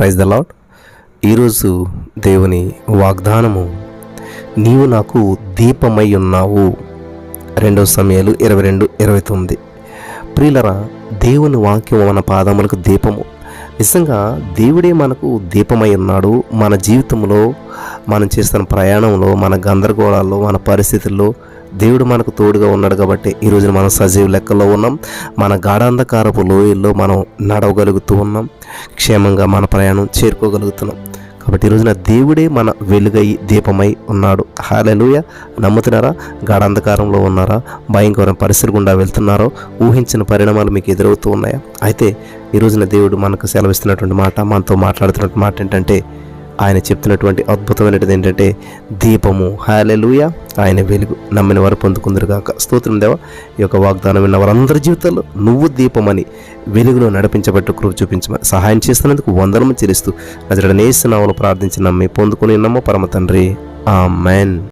Praise the lord ఈరోజు దేవుని వాగ్దానము నీవు నాకు దీపమై ఉన్నావు. రెండవ సమయాలు ఇరవై రెండు ఇరవై తొమ్మిది. ప్రియులరా దేవుని వాక్యం మన పాదములకు దీపము. నిజంగా దేవుడే మనకు దీపమై ఉన్నాడు. మన జీవితంలో మనం చేస్తున్న ప్రయాణంలో మన గందరగోళాల్లో మన పరిస్థితుల్లో దేవుడు మనకు తోడుగా ఉన్నాడు కాబట్టి ఈ రోజున మనం సజీవ లెక్కలో ఉన్నాం. మన గాఢాంధకారపు లోయల్లో మనం నడవగలుగుతూ ఉన్నాం. క్షేమంగా మన ప్రయాణం చేరుకోగలుగుతున్నాం. కాబట్టి ఈ రోజున దేవుడే మన వెలుగై దీపమై ఉన్నాడు. హాలెలుయ నమ్ముతున్నారా? గాఢాంధకారంలో ఉన్నారా? భయంకరమైన పరిస్థితి గుండా వెళ్తున్నారో? ఊహించిన పరిణామాలు మీకు ఎదురవుతూ ఉన్నాయా? అయితే ఈ రోజున దేవుడు మనకు సెలవిస్తున్నటువంటి మాట మనతో మాట్లాడుతున్నటువంటి మాట ఏంటంటే ఆయన చెప్తున్నటువంటి అద్భుతమైనది ఏంటంటే దీపము. హాలెలుయ ఆయన వెలుగు నమ్మిన వారు పొందుకుందరుగాక స్తోత్రం దేవ. ఈ యొక్క వాగ్దానం విన్న వారందరి జీవితంలో నువ్వు దీపమని వెలుగులో నడిపించబట్టు కృప చూపించమని సహాయం చేస్తున్నందుకు వందనము చెల్లిస్తూ నజరడనేస్తున్నావులు ప్రార్థించి నమ్మి పొందుకుని నమ్మ పరమ తండ్రి. ఆ